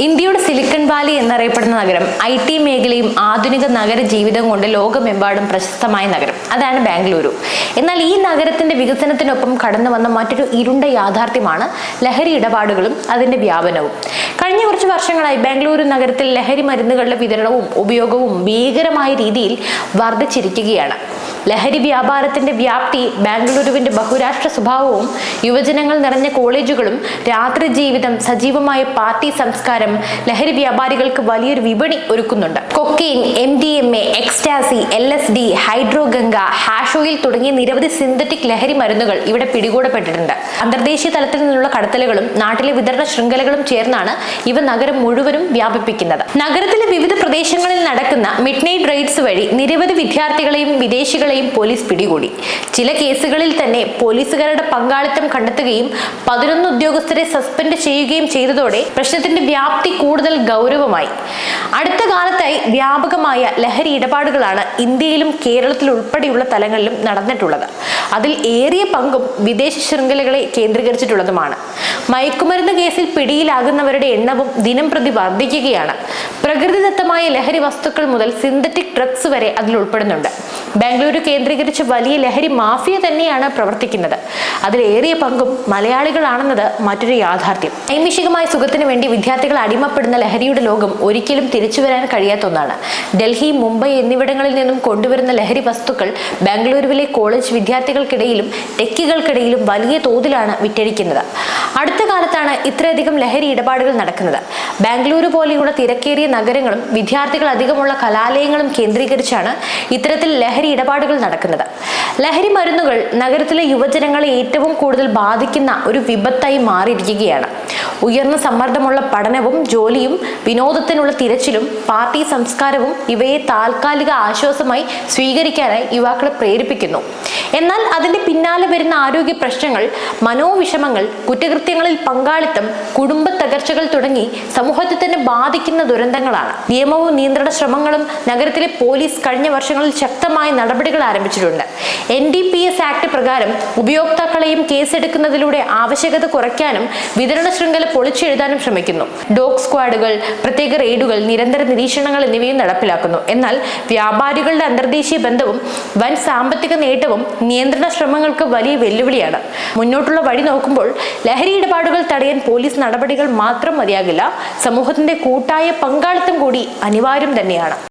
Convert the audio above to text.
ഇന്ത്യയുടെ silicon Valley എന്നറിയപ്പെടുന്ന നഗരം ഐ ടി മേഖലയും ആധുനിക നഗര ജീവിതം കൊണ്ട് ലോകമെമ്പാടും പ്രശസ്തമായ നഗരം. അതാണ് ബാംഗ്ലൂരു. എന്നാൽ ഈ നഗരത്തിന്റെ വികസനത്തിനൊപ്പം കടന്നു വന്ന മറ്റൊരു ഇരുണ്ട യാഥാർത്ഥ്യമാണ് ലഹരി ഇടപാടുകളും അതിന്റെ വ്യാപനവും. കഴിഞ്ഞ കുറച്ച് വർഷങ്ങളായി ബാംഗ്ലൂരു നഗരത്തിൽ ലഹരി മരുന്നുകളുടെ വിതരണവും ഉപയോഗവും ഭീകരമായ രീതിയിൽ വർദ്ധിച്ചിരിക്കുകയാണ്. ലഹരി വ്യാപാരത്തിന്റെ വ്യാപ്തി ബാംഗ്ലൂരുവിന്റെ ബഹുരാഷ്ട്ര സ്വഭാവവും യുവജനങ്ങൾ നിറഞ്ഞ കോളേജുകളും രാത്രി ജീവിതം സജീവമായ പാർട്ടി സംസ്കാരം ലഹരി വ്യാപാരികൾക്ക് വലിയൊരു വിപണി ഒരുക്കുന്നുണ്ട്. Cocaine M D M A ecstasy L S D ഹൈഡ്രോഗംഗ hash oil തുടങ്ങിയ നിരവധി സിന്തറ്റിക് ലഹരി മരുന്നുകൾ ഇവിടെ പിടികൂടപ്പെട്ടിട്ടുണ്ട്. അന്തർദേശീയ തലത്തിൽ നിന്നുള്ള കടത്തലുകളും നാട്ടിലെ വിതരണ ശൃംഖലകളും ചേർന്നാണ് ഇവ നഗരം മുഴുവനും വ്യാപിപ്പിക്കുന്നത്. നഗരത്തിലെ വിവിധ പ്രദേശങ്ങളിൽ നടക്കുന്ന മിഡ് നൈറ്റ് റെയ്ഡ്സ് വഴി നിരവധി വിദ്യാർത്ഥികളെയും വിദേശികളെയും പോലീസ് പിടികൂടി. ചില കേസുകളിൽ തന്നെ പോലീസുകാരുടെ പങ്കാളിത്തം കണ്ടെത്തുകയും പതിനൊന്ന് ഉദ്യോഗസ്ഥരെ സസ്പെൻഡ് ചെയ്യുകയും ചെയ്തതോടെ പ്രശ്നത്തിന്റെ വ്യാപ്തി കൂടുതൽ ഗൗരവമായി. അടുത്ത കാലത്തായി വ്യാപകമായ ലഹരി ഇടപാടുകളാണ് ഇന്ത്യയിലും കേരളത്തിൽ ഉൾപ്പെടെയുള്ള തലങ്ങളിലും നടന്നിട്ടുള്ളത്. അതിൽ ഏറിയ പങ്കും വിദേശ ശൃംഖലകളെ കേന്ദ്രീകരിച്ചിട്ടുള്ളതുമാണ്. മയക്കുമരുന്ന് കേസിൽ പിടിയിലാകുന്നവരുടെ എണ്ണവും ദിനം പ്രതി വർദ്ധിക്കുകയാണ്. പ്രകൃതിദത്തമായ ലഹരി വസ്തുക്കൾ മുതൽ സിന്തറ്റിക് ഡ്രഗ്സ് വരെ അതിൽ ഉൾപ്പെടുന്നുണ്ട്. ബാംഗ്ലൂരു കേന്ദ്രീകരിച്ച് വലിയ ലഹരി മാഫിയ തന്നെയാണ് പ്രവർത്തിക്കുന്നത്. അതിലേറിയ പങ്കും മലയാളികളാണെന്നത് മറ്റൊരു യാഥാർത്ഥ്യം. നൈമിഷികമായ സുഖത്തിന് വേണ്ടി വിദ്യാർത്ഥികൾ അടിമപ്പെടുന്ന ലഹരിയുടെ ലോകം ഒരിക്കലും തിരിച്ചു വരാൻ കഴിയാത്ത ഒന്നാണ്. ഡൽഹി മുംബൈ എന്നിവിടങ്ങളിൽ നിന്നും കൊണ്ടുവരുന്ന ലഹരി വസ്തുക്കൾ ബാംഗ്ലൂരുവിലെ കോളേജ് വിദ്യാർത്ഥികൾക്കിടയിലും ടെക്കികൾക്കിടയിലും വലിയ തോതിലാണ് വിറ്റഴിക്കുന്നത്. അടുത്ത കാലത്താണ് ഇത്രയധികം ലഹരി ഇടപാടുകൾ നടക്കുന്നത്. ബാംഗ്ലൂരു പോലെയുള്ള തിരക്കേറിയ നഗരങ്ങളും വിദ്യാർത്ഥികൾ അധികമുള്ള കലാലയങ്ങളും കേന്ദ്രീകരിച്ചാണ് ഇത്തരത്തിൽ ലഹരി ഇടപാടുകൾ നടക്കുന്നത്. ലഹരി മരുന്നുകൾ നഗരത്തിലെ യുവജനങ്ങളെ ഏറ്റവും കൂടുതൽ ബാധിക്കുന്ന ഒരു വിപത്തായി മാറിയിരിക്കുകയാണ്. ഉയർന്ന സമ്മർദ്ദമുള്ള പഠനവും ജോലിയും വിനോദത്തിനുള്ള തിരച്ചിലും പാർട്ടി സംസ്കാരവും ഇവയെ താൽക്കാലിക ആശ്വാസമായി സ്വീകരിക്കാനായി യുവാക്കളെ പ്രേരിപ്പിക്കുന്നു. എന്നാൽ അതിന്റെ പിന്നാലെ വരുന്ന ആരോഗ്യ പ്രശ്നങ്ങൾ മനോവിഷമങ്ങൾ കുറ്റകൃത്യങ്ങളിൽ പങ്കാളിത്തം കുടുംബ തകർച്ചകൾ തുടങ്ങി സമൂഹത്തെ തന്നെ ബാധിക്കുന്ന ദുരന്തങ്ങളാണ്. നിയമവും നിയന്ത്രണ ശ്രമങ്ങളും നഗരത്തിലെ പോലീസ് കഴിഞ്ഞ വർഷങ്ങളിൽ ശക്തമായ നടപടികൾ ആരംഭിച്ചിട്ടുണ്ട്. N D P S act പ്രകാരം ഉപയോക്താക്കളെയും കേസെടുക്കുന്നതിലൂടെ ആവശ്യകത കുറയ്ക്കാനും വിതരണ ശൃംഖല പൊളിച്ചെഴുതാനും ശ്രമിക്കുന്നു. ഡോഗ് സ്ക്വാഡുകൾ പ്രത്യേക റെയ്ഡുകൾ നിരന്തര നിരീക്ഷണങ്ങൾ എന്നിവയും നടപ്പിലാക്കുന്നു. എന്നാൽ വ്യാപാരികളുടെ അന്തർദേശീയ ബന്ധവും വൻ സാമ്പത്തിക നേട്ടവും നിയന്ത്രണ ശ്രമങ്ങൾക്ക് വലിയ വെല്ലുവിളിയാണ്. മുന്നോട്ടുള്ള വഴി നോക്കുമ്പോൾ ലഹരി ഇടപാടുകൾ തടയാൻ പോലീസ് നടപടികൾ മാത്രം മതിയാകില്ല. സമൂഹത്തിന്റെ കൂട്ടായ പങ്കാളിത്തം കൂടി അനിവാര്യം തന്നെയാണ്.